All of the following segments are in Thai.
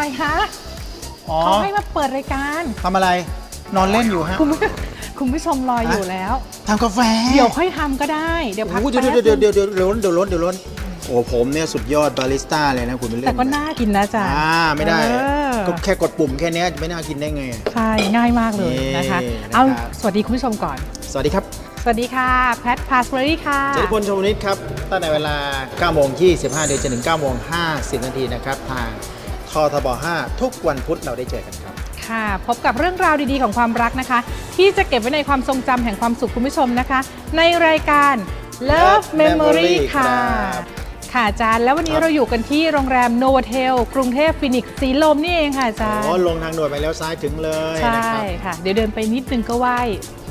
อะไรคะอ๋อเขาให้มาเปิดรายการทำอะไรนอนเล่นอยู่ฮะคุณผู้คุณผู้ชมรออยู่ฮะแล้วทำกาแฟ เดี๋ยวค่อยทำก็ได้ เดี๋ยวพักโอ้โหแป๊บเดี๋ยวเดี๋ยวเดี๋ยวนึงเดี๋ยวเดี๋ยวเดี๋ยวล้นเดี๋ยวล้นเดี๋ยวล้นโอ้ผมเนี่ยสุดยอดบาริสต้าเลยนะคุณไม่เล่นแต่ก็น่ากินนะอาจารย์อ่าไม่ได้เออก็แค่กดปุ่มแค่เนี้ยไม่น่ากินได้ไง ใช่ง่ายมากเลยนี่นะคะนะครับเอาสวัสดีคุณผู้ชมก่อน สวัสดีครับ สวัสดีค่ะ แพทพาสเบอรี่ค่ะเจริญพลชมนิดครับตั้งแต่เวลา9โมง25เดือนจนถึง9โมง50นาทีนะครับทาง ททบ 5 ทุกวันพุธเราได้เจอกันครับ ค่ะ พบกับเรื่องราวดีๆของความรักนะคะ ที่จะเก็บไว้ในความทรงจำแห่งความสุขคุณผู้ชมนะคะ ในรายการ Love Love Memory Memory ค่ะครับค่ะอาจารย์ แล้ววันนี้ครับ เราอยู่กันที่โรงแรมโนวเทลกรุงเทพฟินิกส์สีลมนี่เองค่ะอาจารย์ โอ้ลงทางด่วนไปแล้วซ้ายถึงเลยใช่นะครับค่ะ เดี๋ยวเดินไปนิดนึงก็ไหว้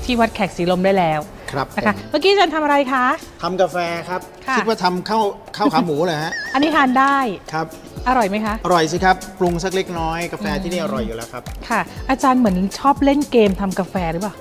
ที่วัดแขกสีลมได้แล้วครับนะคะผมเมื่อกี้อาจารย์ทำอะไรคะ ทำกาแฟครับ ค่ะ คิดว่าทำข้าวข้าวขาหมูเหรอฮะ อันนี้ทานได้ ครับ อร่อยไหมคะ อร่อยสิครับ ปรุงสักเล็กน้อยกาแฟที่นี่อร่อยอยู่แล้วครับ ค่ะ อาจารย์เหมือนชอบเล่นเกมทำกาแฟหรือเปล่า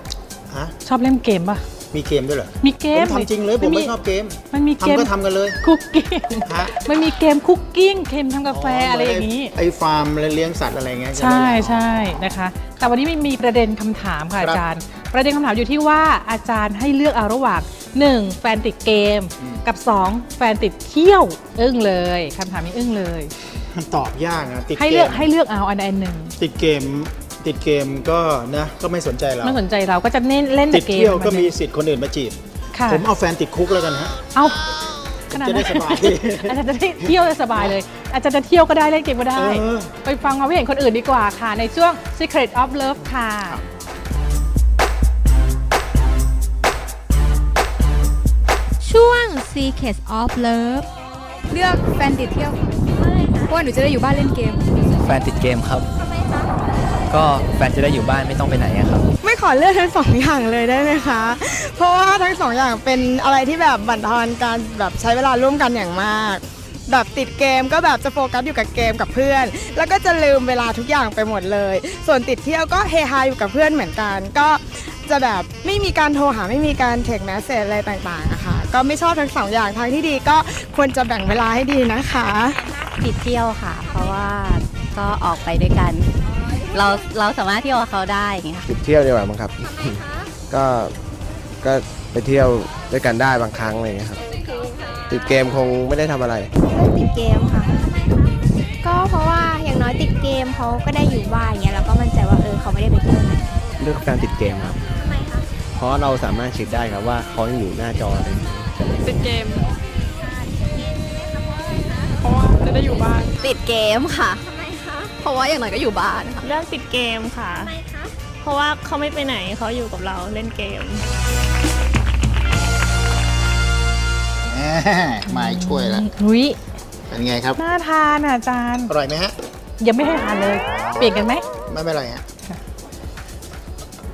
ฮะ ชอบเล่นเกมป่ะ มีเกมด้วยเหรอมีเกผม มทำจริงเลย ผมไม่ชอบเกมมันมีเกม ทำก็ทำกันเลย คุกกิ้งฮะ มันมีเกมคุกกิ้งเกมทำกาแฟอะไรอย่างนี้ ไอ้ฟาร์มเลี้ยงสัตว์อะไรเงี้ยใช่ไหมใช่นะคะ แต่วันนี้มีมีประเด็นคำถามค่ะครับอาจารย์ ประเด็นคำถามอยู่ที่ว่าอาจารย์ให้เลือกเอาระหว่าง 1. แฟนติดเกมอืมกับ 2. แฟนติดเที่ยว อึ้งเลยคำถามนี้อึ้งเลย มันตอบยากนะติดให้เกเลือกมให้เลือกเอาอันใดอันหนึ่ง ติดเกมติดเกมก็นะก็ไม่สนใจเราไม่สนใจเราก็จะเน้นเล่นติแต่ดเกมเที่ยวก็นมีนี้สิทธิ์คนอื่นมาจีบ ค่ะผมเอาแฟนติดคุกแล้วกันฮะ เอาขนาดจะได้นั้นสบาย อาจารย์จะได้เที่ยวได้สบายเลย อาจารย์จะเที่ยวก็ได้เล่นเกมก็ได้ เออ ไปฟังความคิดเห็นคนอื่นดีกว่าค่ะ ในช่วง Secret of Love ค่ะ Secrets of Love เลือกแฟนติดเที่ยวเพราะว่าหนูจะได้อยู่บ้านเล่นเกม แฟนติดเกมครับ ก็แฟนจะได้อยู่บ้านไม่ต้องไปไหนอะครับ ไม่ขอเลือกทั้งสองอย่างเลยได้ไหมคะ เพราะว่าทั้งสองอย่างเป็นอะไรที่แบบบั่นทอนการแบบใช้เวลาร่วมกันอย่างมาก แบบติดเกมก็แบบจะโฟกัสอยู่กับเกมกับเพื่อน แล้วก็จะลืมเวลาทุกอย่างไปหมดเลย ส่วนติดเที่ยวก็เฮฮาอยู่กับเพื่อนเหมือนกัน ก็จะแบบไม่มีการโทรหาไม่มีการเทคแมสเซจอะไรต่างๆนะคะ ก็ไม่ชอบทั้งสองอย่างทางที่ดีก็ควรจะแบ่งเวลาให้ดีนะคะติดเที่ยวค่ะ เพราะว่าก็ออกไปด้วยกัน เราเราสามารถเที่ยวกับเขาได้อย่างเงี้ยค่ะติดเที่ยวดีกว่ามั้งครับ ก็ก็ไปเที่ยวด้วยกันได้บางครั้งอะไรอย่างเงี้ยครับ ติดเกมคงไม่ได้ทำอะไรติดเกมค่ะ ก็เพราะว่าอย่างน้อยติดเกมเขาก็ได้อยู่บ้านอย่างเงี้ยเราก็มั่นใจว่าเออเขาไม่ได้ไปเที่ยวไหน เลือกแฟนติดเกมครับทำไมคะ เพราะเราสามารถเช็คได้ครับว่าเขายังอยู่หน้าจออะไรอย่างเงี้ยติดเกมเพราะว่าจะได้อยู่บ้านติดเกมค่ะทำไมคะเพราะว่าอย่างไรก็อยู่บ้านค่ะเลือกติดเกมค่ะทำไมคะเพราะว่าเขาไม่ไปไหนเขาอยู่กับเราเล่นเกมแหมไม่ช่วยแล้วหุยเป็นไงครับ น่าทานอะอาจารย์ อร่อยไหมฮะ ยังไม่ให้ทานเลย เปลี่ยนกันไหม ไม่เป็นไรฮะ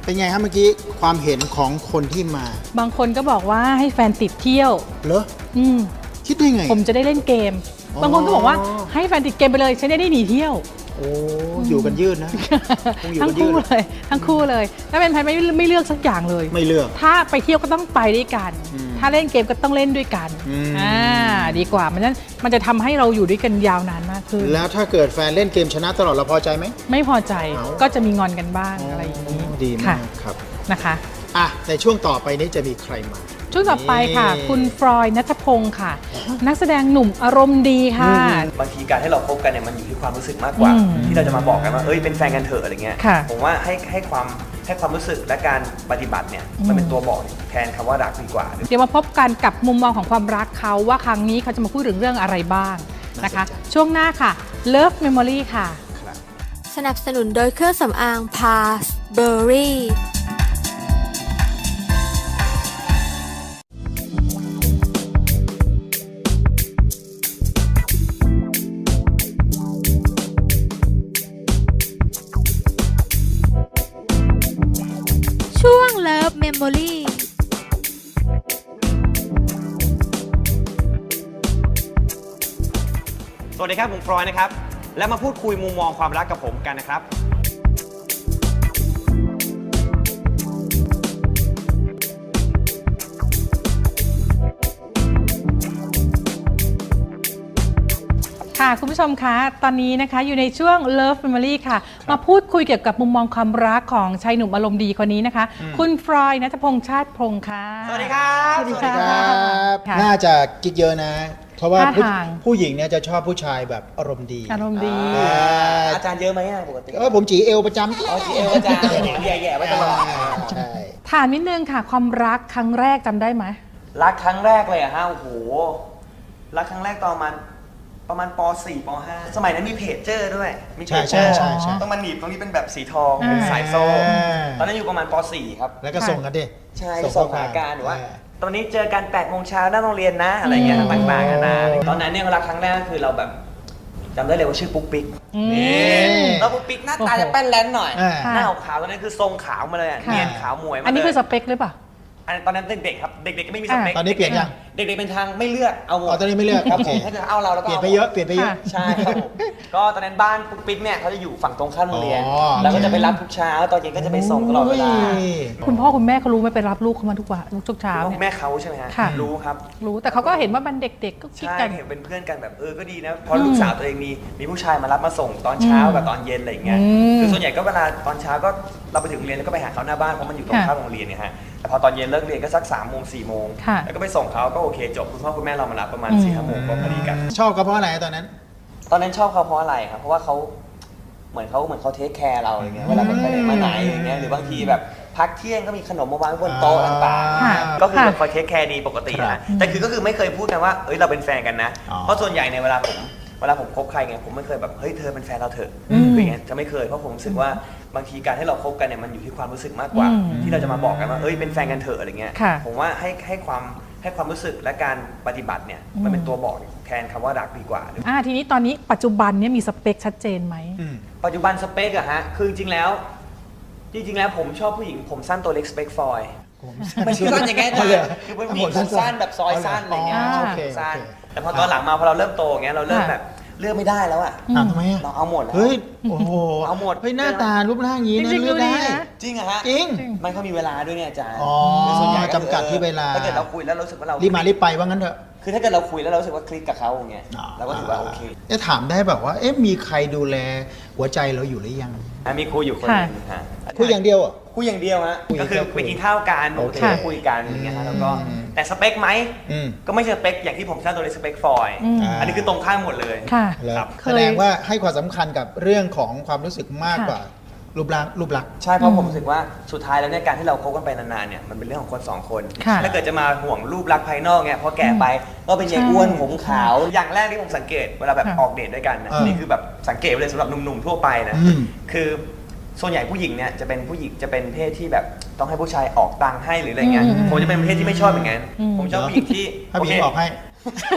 เป็นไงครับเมื่อกี้ความเห็นของคนที่มา บางคนก็บอกว่าให้แฟนติดเที่ยว เหรอ อืม คิดได้ไง ผมจะได้เล่นเกมอ๋อบางคนก็บอกว่าให้แฟนติดเกมไปเลยฉันได้ได้หนีเที่ยว โอ้ อยู่กันยืดนะคงอยู่ทั้งกันยืคู่ด เลย ทั้งคู่เลยถ้าเป็นแพทไม่ไม่เลือกสักอย่างเลย ไม่เลือก ถ้าไปเที่ยวก็ต้องไปด้วยกัน อืมถ้าเล่นเกมก็ต้องเล่นด้วยกันอืมอ่าดีกว่า มันนั้นมันจะทำให้เราอยู่ด้วยกันยาวนานมากขึ้น แล้วถ้าเกิดแฟนเล่นเกมชนะตลอดเราพอใจไหม ไม่พอใจเอา ก็จะมีงอนกันบ้างอะไรอย่างนี้ดีมาค่ะกครับนะคะ อะในช่วงต่อไปนี้จะมีใครมา ช่วงต่อไปค่ะนี่คุณฟรอยนัทพงศ์ค่ะ นักแสดงหนุ่มอารมณ์ดีค่ะ บางทีการให้เราพบกันเนี่ยมันอยู่ที่ความรู้สึกมากกว่า อืมที่เราจะมาบอกกันว่าเอ้ยเป็นแฟนกันเถอะอะไรเงี้ยค่ะผมว่าให้ให้ความให้ความรู้สึกและการปฏิบัติเนี่ยอืมมันเป็นตัวบอกแทนคำว่ารักดีกว่า เดี๋ยวมาพบกันกับมุมมองของความรักเขาว่าครั้งนี้เขาจะมาพูดถึงเรื่องอะไรบ้างนะคะ ช่วงหน้าค่ะ Love Memory ค่ะ สนับสนุนโดยเครื่องสำอางพา สวัสดีครับผมฟรอยนะครับ และมาพูดคุยมุมมองความรักกับผมกันนะครับ ค่ะ คุณผู้ชมคะตอนนี้นะคะอยู่ในช่วง Love Family ค่ะ มาพูดคุยเกี่ยวกับมุมมองความรักของชายหนุ่มอารมณ์ดีคนนี้นะคะอืมคุณฟรอยนัทพงษ์ชาติพงษ์ค่ะ สวัสดีครับ สวัสดีค่ะครับค่ะน่าจะกิ๊กเยอะนะ เพราะว่าท่าผู้ทาง ผู้หญิงเนี่ยจะชอบผู้ชายแบบอารมณ์ดีอารมณ์ดี อ่าอาจารย์เยอะไหมอะปกติเออผมจีเอลประจำอ๋อจีเอลอาจารย์แย่ๆไว้ตลอดใช่ ถามนิดนึงค่ะ ความรักครั้งแรกจำได้ไหม รักครั้งแรกเลยอะฮะโอ้โหรักครั้งแรกตอนประมาณประมาณป .4 ป .5 สมัยนั้นมีเพจเจอร์ด้วยมีเพใช่จเจใช่อร์ใช่ใช่ต้องมาหนีบตรงนี้เป็นแบบสีทองอ่าเป็นสายโซ่อ่า ตอนนั้นอยู่ประมาณป .4 ครับ แล้วก็ส่งกันดิใช่ข้ส่องควหามการหรือว่าอ่ ตอนนี้เจอกัน8โมงเช้าหน้าโรงเรียนนะ อะไรเงี้ยอืมต่างๆนานาตอนนั้นเนี่ยรักครั้งแรกก็คือเราแบบจำได้เลยว่าชื่อปุ๊กปิ๊กอืมนี่แล้วปุ๊กปิ๊กหน้าตาโอ้โหจะแป้นแลนหน่อยอ่าหน้าขาวๆตอนนั้นคือทรงขาวมาเลยอะค่ะเนียนขาวมวยมาอันนี้เลยคือสเปคหรือเปล่าอันตอนนั้นเด็กๆครับ เด็กๆก็ไม่มีสเปคตอนนี้เปลี่ยนยัง เด็กๆเป็นทางไม่เลือกเอาหมดอ๋อตอนนี้ไม่เลือกครับโอเคผมถ้าเกิดเอาเราแล้วก็เปลี่ยนไปเยอะเปลี่ยนไปเยอะค่ะใช่ครับผมก็ตอนนั้นบ้านปุ๊กปิ๊กเนี่ยเขาจะอยู่ฝั่งตรงข้ามโรงเรียนอ๋อแล้วก็จะไปรับทุกเช้าตอนเย็นก็จะไปส่งตลอดเวลาโอ้ยคุณพ่อคุณแม่เขารู้ไหมไปรับลูกเขามาทุกวันทุกเช้าคุณพ่อเนี่คุยณแม่เขาใช่ไหมฮะค่ะรู้ครับรู้แต่เขาก็เห็นว่ามันเด็กๆก็คิดใช่กันเห็นเป็นเพื่อนกันแบบเออก็ดีนะเพราะลูกสาวตัวเองมีมีผู้ชายมารับมาส่งตอนเช้าอืมกับตอนเย็นอะไรอย่างเงี้ยอืมคือส่วนใหญ่ก็เวลาตอนเช้าก็เราไปถึงโรงเรียนแล้วก็ไปหาเขาหน้าบ้านเพราะมันอยู่ตรงค่ะข้ามโรงเรียนเนี่ยฮะ แต่พอตอนเย็นเลิกเรียนก็สัก3ามโมงสี่โมงค่ะแล้วก็ไปส่งเขาก็โอเคจบคุณพ่อคุณแม่เรามารับประมาณอืม สี่ห้าโมงก็พอดีกัน ชอบเขาเพราะอะไรตอนนั้น ตอนนั้นชอบเขาเพราะอะไรครับ เพราะว่าเขาเหมือนเขาเหมือนเขาเทคแคร์เราอย่างเงี้ย เวลาแบบไปไหนมาไหนอย่างเงี้ย หรือบางทีแบบพักเที่ยงก็มีขนมมาวางไว้บนโต๊ะต่างค่ะ ๆ ก็คือแบบค่ะคอยเทคแคร์ดีปกติครันะบแต่คือก็คือไม่เคยพูดกันว่า เอ้ยเราเป็นแฟนกันนะ อ๋อ เพราะส่วนใหญ่ในเวลาผม เวลาผมคบใครไงผมไม่เคยแบบเฮ้ยเธอเป็นแฟนเราเถอะอืมหรืออย่างเงี้ยจะไม่เคยเพราะผมรู้สึกว่าบางทีการให้เราคบกันเนี่ยมันอยู่ที่ความรู้สึกมากกว่าอืมที่เราจะมาบอกกันว่าเอ้ยเป็นแฟนกันเถอะอะไรเงี้ยค่ะผมว่าให้ให้ความให้ความรู้สึกและการปฏิบัติเนี่ยอืมมันเป็นตัวบอกแทนคำว่ารักดีกว่า อ่าทีนี้ตอนนี้ปัจจุบันเนี่ยมีสเปคชัดเจนไหมอืมปัจจุบันสเปกอะฮะคือจริงๆแล้ว จริงๆแล้วผมชอบผู้หญิงผมสั้นตัวเล็กสเปกฟอยล์ไม่ใช่สั้นอย่างเงี้ยอ๋อเหรอนะคือเป็นผู้หญิงผมสั้นแบบซอยสั้นอะไรเงี้ยอ๋อชอบโอเค ผมสั้นโอเค แต่พอตอนหลังมาพอเราเริ่มโตเงี้ยเราเริ่มค่ะแบบเลือกไม่ได้แล้วอะอ้าวทำไมอะ เราเอาหมดแล้ว เฮ้ย โอ้โหเอาหมด เฮ้ย หน้าตารูปร่างอย่างนี้จนะริงๆเลือกดูดีได้นะ จริงอะฮะจริง มันเขามีเวลาด้วยเนี่ยอาจารย์อ๋อคือส่วนใหญ่ก็คือจำกัดที่เวลา ถ้าเกิดเราคุยแล้วเรารู้สึกว่าเรารีบมารีบไปว่างั้นเถอะคือถ้าเกิดเราคุยแล้วเรารู้สึกว่าคลิกกับเขาอย่างเงี้ยเราก็ถือว่าโอเคจะถามได้แบบว่า เอ๊ะ มีใครดูแลหัวใจเราอยู่หรือยัง อะมีคุยอยู่คนหนึงฮะคุยอย่างเดียวเหรอะ คุยอย่างเดียวฮะคุยก็คือแค่คุยไปกินข้าวกันปโอกติเคก็คุยกันอย่างเงี้ยฮะแล้วก็อืมแต่สเปคไหมอืม ก็ไม่ใช่สเปคอย่างที่ผมทราบตัวเลยสเปคฟอยล์อืม อันนี้คือตรงข้ามหมดเลย ค่ะแล้วครับเคแสยดงว่าให้ความสำคัญกับเรื่องของความรู้สึกมากค่ะกว่า รูปร่างรูปลักษณ์ ใช่เพราะอืมผมรู้สึกว่าสุดท้ายแล้วเนี่ยการที่เราคบกันไปนานๆเนี่ยมันเป็นเรื่องของคนสองคน ค่ะถ้าเกิดจะมาห่วงรูปลักษณ์ภายนอกเนี่ยพอแก่ไปก็เป็นยายใช่อ้วนผมขาว อย่างแรกที่ผมสังเกตเวลาแบบค่ะ ออกเดทด้วยกันนะอ่านี่นี่คือแบบสังเกตไว้เลยสำหรับหนุ่มๆทั่วไปนะอืม คือ ส่วนใหญ่ผู้หญิงเนี่ยจะเป็นผู้หญิงจะเป็นเพศที่แบบต้องให้ผู้ชายออกตังค์ให้หรืออะไรเงี้ยอืมผมจะเป็นเพศที่ไม่ชอบอย่างนั้นอืมผมชอบผู้หญิงที่ถ้าพี่โเคบอกให้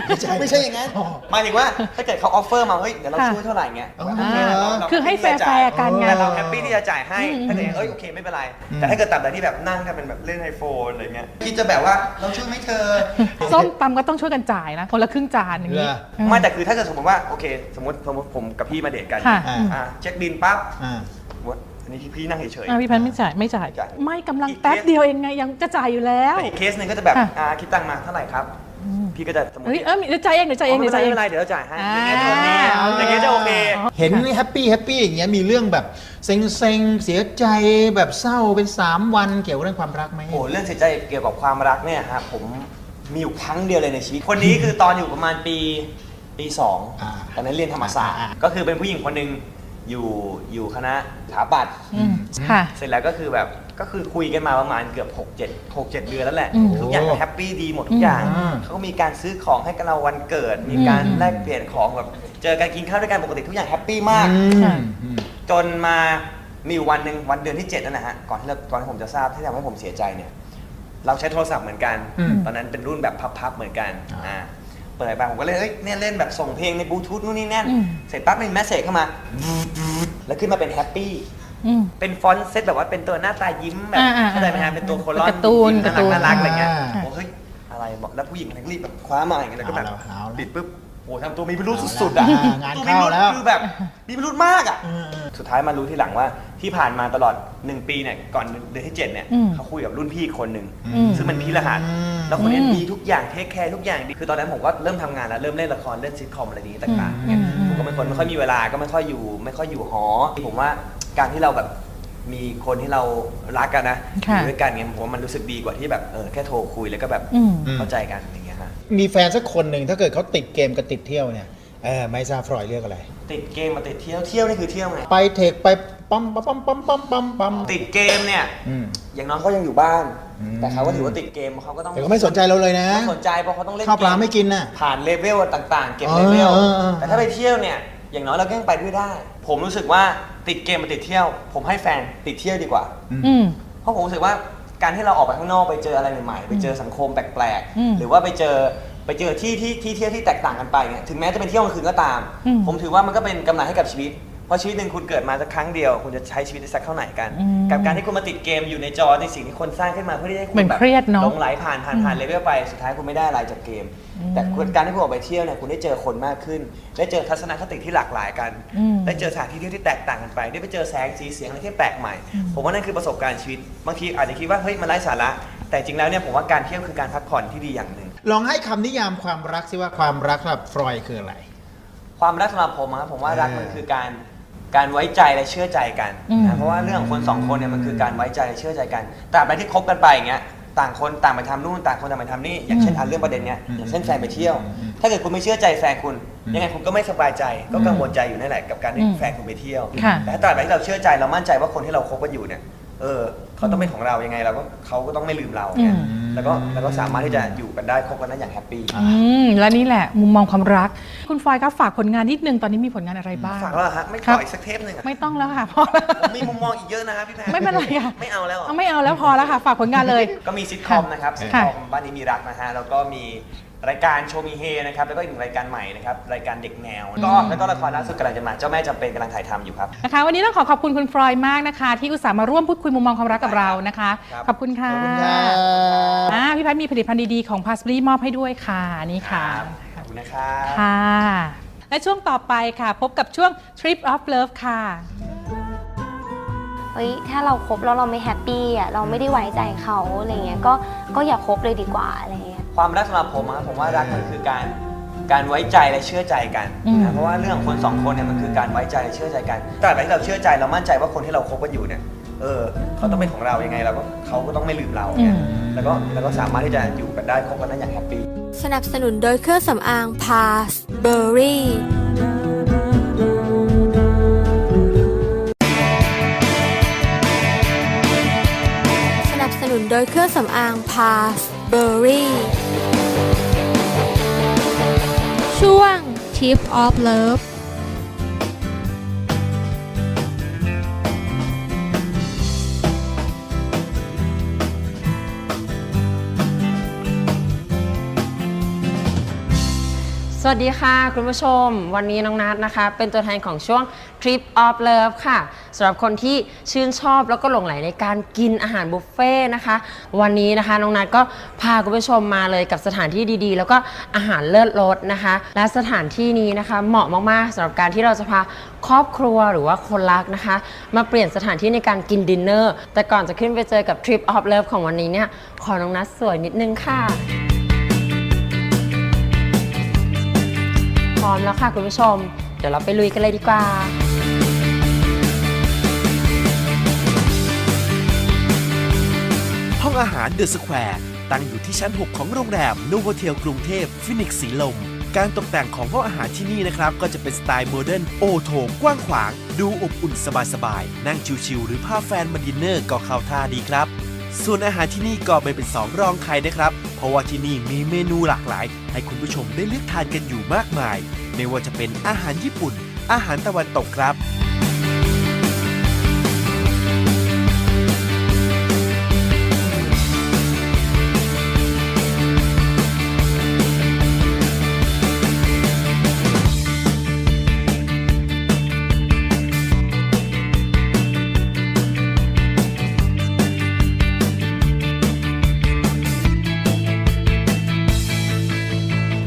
ไม่ใช่ไม่ใช่อย่างนั้นอ๋อหมายถึงว่าถ้าเกิดเขาออฟเฟอร์มาเฮ้ยเดี๋ยวเราค่ะช่วยเท่าไหร่เงี้ยอ๋อโอเคนะเราเราคือให้แฟที่จะจ่ายร์ๆกันไงแต่เราแฮปปี้ที่จะจ่ายให้อืมถ้าเกิดเอ้ยโอเคไม่เป็นไรอืมแต่ถ้าเกิดตับใดที่แบบนั่งกันเป็นแบบเล่นไอโฟนอะไรเงี้ยคิดจะแบบว่าเราช่วยไหมเธอส้มตำก็ต้องช่วยกันจ่ายนะคนละครึ่งจานอย่างนี้เหรออืมไม่แต่คือถ้าเกิดสมมติว่าโอเค สมมติสมมติผมกับพี่มาเดทกันค่ะอ่าอ่าเช็คบินปั๊บ อ่าสมมติอันนี้พี่นั่งเฉยอะพี่พันธ์ไม่จ่ายไม่จ่าย จ่าย ไม่กำลังอีกแป๊บเคสเดียวเองไงยังจะจ่ายอยู่แล้ว แต่อีกเคสหนึ่งก็จะแบบค่ะ อ่าคิดตังค์มาเท่าไหร่ครับ พี่ก็จะสมมติเฮ้ยเออเดี๋ยวจ่ายเองเดี๋ยวจ่ายเองไม่เดี๋ยวจ่ายเองเป็นไรเดี๋ยวเราจ่ายให้อ่า อย่างเงี้ยจะโอเคอย่างเงี้ยจะโอเคอ๋อเห็นแฮปปี้แฮปปี้อย่างเงี้ยมีเรื่องแบบเซ็งเซ็งๆเสียใจแบบเศร้าเป็น 3 วันเกี่ยวกับเรื่องความรักไหม โอ้โหเรื่องเสียใจเกี่ยวกับความรักเนี่ยฮะผมมีอยู่ครั้งเดียวเลยในชีวิต คนนี้คือตอนอยู่ประมาณปีปีสองอ่าตอนนั้นเรียนธรรมศาสตร์อ่า ก็คือเป็นผู้หญิงคนหนึ่ง อยู่อยู่คณะสถาปัตย์อืมค่ะ เสร็จแล้วก็คือแบบก็คือคุยกันมาประมาณเกือบ6 7 6 7เดือนแล้วแหละอืมทุกอย่างก็แฮปปี้ดีหมดทุกอย่างอืม เขาก็มีการซื้อของให้กันเราวันเกิด มีการอืม แลกเปลี่ยนของแบบเจอกันกินข้าวด้วยกันปกติทุกอย่างแฮปปี้มากอืมค่ะ อืม จนมามีอยู่วันหนึ่งวันเดือนที่7นั่นนะฮะก่อนที่เราก่อนที่ผมจะทราบที่ทำให้ผมเสียใจเนี่ย เราใช้โทรศัพท์เหมือนกัน อืมตอนนั้นเป็นรุ่นแบบพับๆเหมือนกันอ่า เปิดไปผมก็เลยเอ้ยเนี่ยเล่นแบบส่งเพลงในบลูทูธนู่นนี่นั่นอืมเสร็จปั๊บมีแมสเซจเข้ามา แล้วขึ้นมาเป็นแฮปปี้อืมเป็นฟอนต์เซตแบบว่าเป็นตัวหน้าตายิ้มแบบอ่าอ่าเข้าใจไหมฮะเป็นตัวโคลอนการ์ตูนยิ้มการ์ตูนน่ารักน่ารักอะไรเงี้ยอ่าโอ้เฮ้ยอะไรบอกแล้วผู้หญิงคนนั้นก็รีบแบบคว้ามาอย่างเงี้ยแล้วก็แบบเอาแล้วเอาแล้วปิดปุ๊บโอ้ทำตัวมีพิรุษสุดๆอะอ่างานตัวมีเข้าพิรุษแล้วคือแบบมีพิรุษมากอะอืมอืมสุดท้ายมารู้ทีหลังว่าที่ผ่านมาตลอด 1 ปีเนี่ยก่อนเดือนที่7เนี่ยอืมเขาคุยกับรุ่นพี่อีกคนหนึ่งอืมซึ่งมันพี่รหัสอืม แล้วคนนี้อืมดีทุกอย่างเทคแคร์ทุกอย่างดีคือตอนนั้นผมก็เริ่มทำงานแล้วเริ่มเล่นละครเล่นซิทคอมอะไรอย่างนี้ต่างๆเนี่ยอืมอืมผมก็เป็นคนไม่ค่อยมีเวลาก็ไม่ค่อยอยู่ ไม่ค่อยอยู่หอผมว่าการที่เราแบบมีคนที่เรารักกันนะอค่ะยู่ด้วยกันเนี่ยผมว่ามันรู้สึกดีกว่าที่แบบเออแค่โทรคุยแล้วก็แบบอืมเข้าใจกันอย่างเงี้ยฮะมีแฟนสักคนหนึ่งถ้าเกิดเขาติดเกมกับติดเที่ยวเนี่ยเออไม่ทราบฟรอยเลือกอะไร ติดเกมมาติดเที่ยวเที่ยวนี่คือเที่ยวไงไปเทคไป ปั๊มปั๊มปั๊มปั๊มปั๊มปั๊มปั๊มติดเกมเนี่ย อืม อย่างน้อยเขายังอยู่บ้าน อืม แต่เขาก็ถือว่าติดเกมเขาก็ต้องแต่ก็ไม่สนใจเราเลยนะ ไม่สนใจเพราะเขาต้องเล่นข้าวปลาเกไม่กินน่ะ ผ่านเลเวลต่างๆ เก็บเอเลอเวลเออเออ แต่ถ้าไปเที่ยวเนี่ย อย่างน้อยเราก็ยังไปด้วยได้ ผมรู้สึกว่าติดเกมมาติดเที่ยว ผมให้แฟนติดเที่ยวดีกว่า อืม เพราะผมรู้สึกว่าการที่เราออกไปข้างนอกไปเจออะไรใหม่ๆ ไปเจอสังคมแปลกอืมๆ หรือว่าไปเจอไปเจอที่ที่ที่เที่ยวที่แตกต่างกันไปเนี่ยถึงแม้จะเป็นเที่ยวกลางคืนก็ตาม อืม ผมถือว่ามันก็เป็นกำไรให้กับชีวิต เพราะชีวิตหนึ่งคุณเกิดมาสักครั้งเดียว คุณจะใช้ชีวิตได้สักเท่าไหร่กันอืมกับการที่คุณมาติดเกมอยู่ในจอในสิ่งที่คนสร้างขึ้นมาเพื่อที่ให้คุเหมืณอนแบบเครียดเนอะหลงไหลผ่านผ่านผ่านเลเวลไปสุดท้ายคุณไม่ได้อะไรจากเกม แต่คุณการที่คุณออกไปเที่ยวเนี่ยคุณได้เจอคนมากขึ้น ได้เจอทัศนคติที่หลากหลายกันอืมได้เจอสถานที่เที่ยวที่แตกต่างกันไป ได้ไปเจอแสงสีเสียงอะไรที่แปลกใหม่ ผมว่านั่นคือประสบการณ์ชีวิตบางทีอาจจะคิดว่าเฮ้ยมันไร้สาระ แต่จริงแล้วเนี่ยผมว่าการเที่ยวคือการพักผ่อนที่ดีอย่างหนึ่งลองให้คำนิยามความรักสิว่าความรักสำหรับฟรอยคืออะไรความรักสำหรับผมอะครับผมว่ารักมันคือการ การไว้ใจและเชื่อใจกันอืมนะเพราะว่าเรื่องของคนสองคนเนี่ยมันคือการไว้ใจและเชื่อใจกันตราบใดที่คบกันไปอย่างเงี้ยต่างคนต่างไปทำนู่นต่างคนต่างไปทำนี่อย่างเช่นอันเรื่องประเด็นเนี้ยอย่างเช่นแฟนไปเที่ยว ถ้าเกิดคุณไม่เชื่อใจแฟนคุณ ยังไงคุณก็ไม่สบายใจ ก็กังวลใจอยู่นั่นแหละกับการที่อืมแฟนคุณไปเที่ยวค่ะแต่ถ้าตราบใดที่เราเชื่อใจเรามั่นใจว่าคนที่เราคบกันอยู่เนี่ย เออเขาต้องเป็นของเรายังไงเราก็เขาก็ต้องไม่ลืมเราเนี่ยอืม แล้วก็แล้วก็สามารถที่จะอยู่กันได้คบกันได้อย่างแฮปปี้ อืมและนี่แหละ มุมมองความรัก คุณฟอยครับฝากผลงานนิดนึงตอนนี้มีผลงานอะไรบ้าง ฝากแล้วเหรอฮะไม่ครัต่บออีกสักเทปหนึ่งอะไม่ต้องแล้วค่ะพอแล้ว ผมมีมุมมองอีกเยอะนะครับพี่แพรไม่เป็นไรค่ะ ไม่เอาแล้วเหรอ เอาไม่เอาแล้วพอแล้วค่ะ ฝากผลงานเลย ก็มีซิทคอมนะครับซิทค่ะคอมบ้านนี้มีรักนะฮะแล้วก็มี รายการโชว์มีเฮนะครับแล้วก็อีกหนึ่งรายการใหม่นะครับรายการเด็กแนวก็แล้วก็ละครล่าสุดกำลังจะมาเจ้าแม่จำเป็นกำลังถ่ายทำอยู่ครับ นะคะวันนี้ต้องขอขอบคุณคุณฟรอยมากนะคะ ที่อุตส่าห์มาร่วมพูดคุยมุมมองความรักกับเรานะคะ ครับ ขอบคุณค่ะขอบคุณครับ อ่าพี่พัฒน์มีผลิตภัณฑ์ดีๆของพาสบรีมอบให้ด้วยค่ะนี่ค่ะขอบคุณนะครับ ค่ะ และช่วงต่อไปค่ะ พบกับช่วง Trip of Love ค่ะ เฮ้ยถ้าเราคบแล้วเราไม่แฮปปี้อะเราไม่ได้ไว้ใจเขาอะไรเงี้ยก็ก็อย่าคบเลยดีกว่าอะไรเงี้ย ความรักสำหรับผมอะผมว่ารักมันคือการการไว้ใจและเชื่อใจกันอืม นะเพราะว่าเรื่องของคนสองคนเนี่ยมันคือการไว้ใจและเชื่อใจกันตราบใดที่เราเชื่อใจเรามั่นใจว่าคนที่เราคบกันอยู่เนี่ยเออเขาต้องเป็นของเรายังไงเราก็เขาก็ต้องไม่ลืมเราเนี่ยอืมแล้วก็แล้วก็สามารถที่จะอยู่กันได้คบกันได้อย่างแฮปปี้ สนับสนุนโดยเครื่องสำอาง Pars Berry สนับสนุนโดยเครื่องสำอาง Pars Berry ช่วง Tip of Love วัสดีค่ะ คุณผู้ชม วันนี้น้องนัทนะคะ เป็นตัวแทนของช่วง Trip of Love ค่ะสำหรับคนที่ชื่นชอบแล้วก็หลงไหลในการกินอาหารบุฟเฟ่ต์นะคะ วันนี้นะคะน้องนัทก็พาคุณผู้ชมมาเลยกับสถานที่ดีๆ แล้วก็อาหารเลิศรสนะคะ และสถานที่นี้นะคะเหมาะมากๆสำหรับการที่เราจะพาครอบครัวหรือว่าคนรักนะคะ มาเปลี่ยนสถานที่ในการกินดินเนอร์แต่ก่อนจะขึ้นไปเจอกับ Trip of Love ของวันนี้เนี่ยขอน้องนัทสวยนิดนึงค่ะ ร้อมแล้วค่ะคุณผู้ชม เดี๋ยวเราไปลุยกันเลยดีกว่า ห้องอาหารเดอะสแควร์ตั้งอยู่ที่ชั้น 6 ของโรงแรมโนโวเทลกรุงเทพฟินิกสีลม การตกแต่งของห้องอาหารที่นี่นะครับ ก็จะเป็นสไตล์โมเดิร์นโอโถงกว้างขวาง ดูอบอุ่นสบายๆ นั่งชิวๆหรือพาแฟนมาดินเนอร์ก็เข้าท่าดีครับ ส่วนอาหารที่นี่ก็ไม่เป็นสองรองใครนะครับ เพราะว่าที่นี่มีเมนูหลากหลาย ให้คุณผู้ชมได้เลือกทานกันอยู่มากมาย ไม่ว่าจะเป็นอาหารญี่ปุ่น อาหารตะวันตกครับ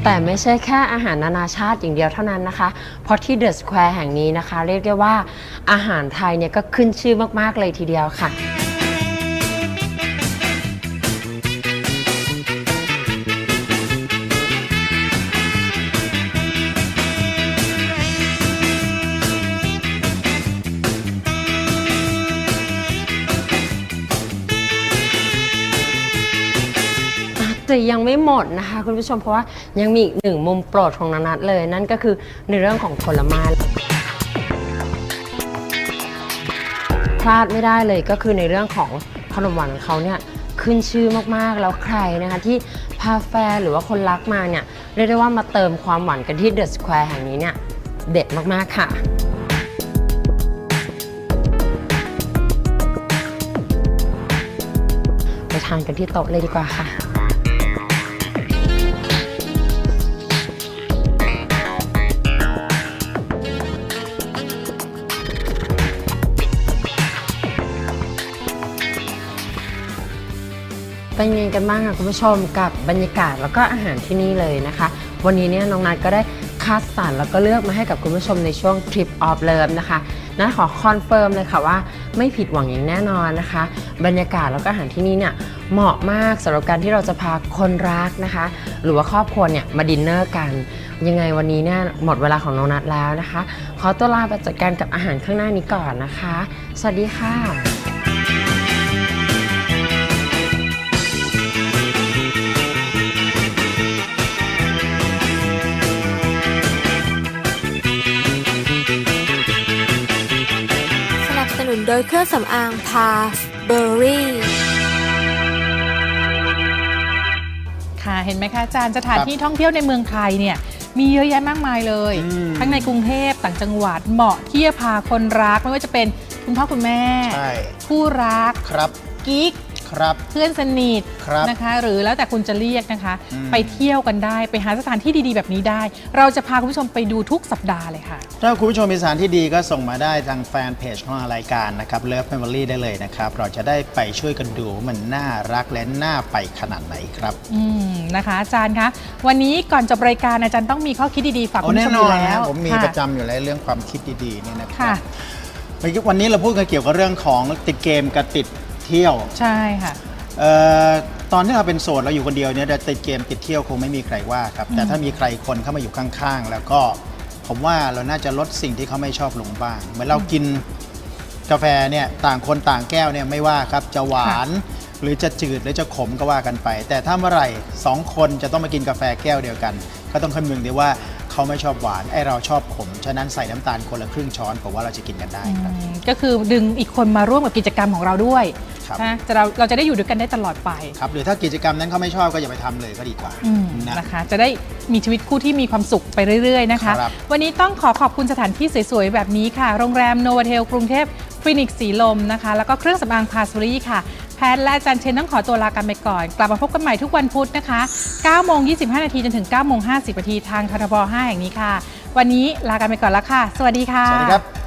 แต่ไม่ใช่แค่อาหารนานาชาติอย่างเดียวเท่านั้นนะคะ เพราะที่เดอะสแควร์แห่งนี้นะคะ เรียกได้ว่าอาหารไทยเนี่ยก็ขึ้นชื่อมากๆเลยทีเดียวค่ะ แต่ยังไม่หมดนะคะ คุณผู้ชมเพราะว่ายังมีอีกหนึ่งมุมโปรดของนานัทเลย นั่นก็คือในเรื่องของผลไม้พลาดไม่ได้เลยก็คือในเรื่องของขนมหวานของเขาเนี่ยขึ้นชื่อมากๆ แล้วใครนะคะที่พาแฟนหรือว่าคนรักมาเนี่ยเรียกได้ว่ามาเติมความหวานกันที่เดอะสแควร์แห่งนี้เนี่ยเด็ดมากๆค่ะไปทานกันที่โต๊ะเลยดีกว่าค่ะ เป็นยังไงกันบ้างคะคุณผู้ชมกับบรรยากาศแล้วก็อาหารที่นี่เลยนะคะ วันนี้เนี่ยน้องนัทก็ได้คัดสรรแล้วก็เลือกมาให้กับคุณผู้ชมในช่วง Trip of Love นะคะนัทขอคอนเฟิร์มเลยค่ะว่าไม่ผิดหวังอย่างแน่นอนนะคะ บรรยากาศแล้วก็อาหารที่นี่เนี่ยเหมาะมากสำหรับการที่เราจะพาคนรักนะคะ หรือว่าครอบครัวเนี่ยมาดินเนอร์กัน ยังไงวันนี้เนี่ยหมดเวลาของน้องนัทแล้วนะคะ ขอตัวลาไปจัดการกับอาหารข้างหน้านี้ก่อนนะคะ สวัสดีค่ะ โดยเครื่องสำอางพาสเบอรี่ค่ะเห็นไหมคะอาจารย์สถานที่ท่องเที่ยวในเมืองไทยเนี่ยมีเยอะแยะมากมายเลย ทั้งในกรุงเทพต่างจังหวัดเหมาะที่จะพาคนรัก ไม่ว่าจะเป็นคุณพ่อคุณแม่ใช่คู่รักครับกิ๊ก ครับ เพื่อนสนิทครับนะคะ หรือแล้วแต่คุณจะเรียกนะคะ อืม ไปเที่ยวกันได้ไปหาสถานที่ดีๆ แบบนี้ได้ เราจะพาคุณผู้ชมไปดูทุกสัปดาห์เลยค่ะ ถ้าคุณผู้ชมมีสถานที่ดีก็ส่งมาได้ทางแฟนเพจของรายการนะครับ Love Family ได้เลยนะครับ เราจะได้ไปช่วยกันดูว่ามันน่ารักและน่าไปขนาดไหนครับ อืมนะคะอาจารย์คะวันนี้ก่อนจบรายการอาจารย์ต้องมีข้อคิดดีๆฝากโอ้คุณผู้แน่ชมนออนยู่แล้นะวผมมีค่ประจำอยู่แล้วเรื่องความคิดดีๆเนี่ยนะครัค่ะเมื่อกี้วันนี้เราพูดกันเกี่ยวกับเรื่องของติดเกมกับติด เที่ยวใช่ค่ะ เอ่อตอนที่เราเป็นโสดเราอยู่คนเดียวเนี่ยจะติดเกมติดเที่ยวคงไม่มีใครว่าครับ แต่อืมถ้ามีใครคนเข้ามาอยู่ข้างๆ แล้วก็ผมว่าเราน่าจะลดสิ่งที่เขาไม่ชอบลงบ้าง เหมือนเรากินกาแฟเนี่ยต่างคนต่างแก้วเนี่ยไม่ว่าครับจะหวาน หรือจะจืดหรือจะขมก็ว่ากันไป แต่ถ้าเมื่อไหร่สองคนจะต้องมากินกาแฟแก้วเดียวกัน ก็ต้องคำนึงดีว่าเขาไม่ชอบหวานไอเราชอบขม ฉะนั้นใส่น้ำตาลคนละครึ่งช้อนผมว่าเราจะกินกันได้ครับอืมก็คือดึงอีกคนมาร่วมกับกิจกรรมของเราด้วย ครับนะจะเราเราจะได้อยู่ด้วยกันได้ตลอดไปครับหรือถ้ากิจกรรมนั้นเขาไม่ชอบก็อย่าไปทำเลยก็ดีกว่าอืมนะ นะคะ จะได้มีชีวิตคู่ที่มีความสุขไปเรื่อยๆนะคะ ครับ วันนี้ต้องขอขอบคุณสถานที่สวยๆ แบบนี้ค่ะ โรงแรมโนวเทลกรุงเทพฟินิกซ์สีลมนะคะ แล้วก็เครื่องสำอางพาสรีค่ะ แพทย์และอาจารย์เชนต้องขอตัวลากันไปก่อน กลับมาพบกันใหม่ทุกวันพุธนะคะ9โมง25 นาทีจนถึง9โมง50นาทีทางททบ5แห่งนี้ค่ะ วันนี้ลากันไปก่อนแล้วค่ะ สวัสดีค่ะ สวัสดีครับ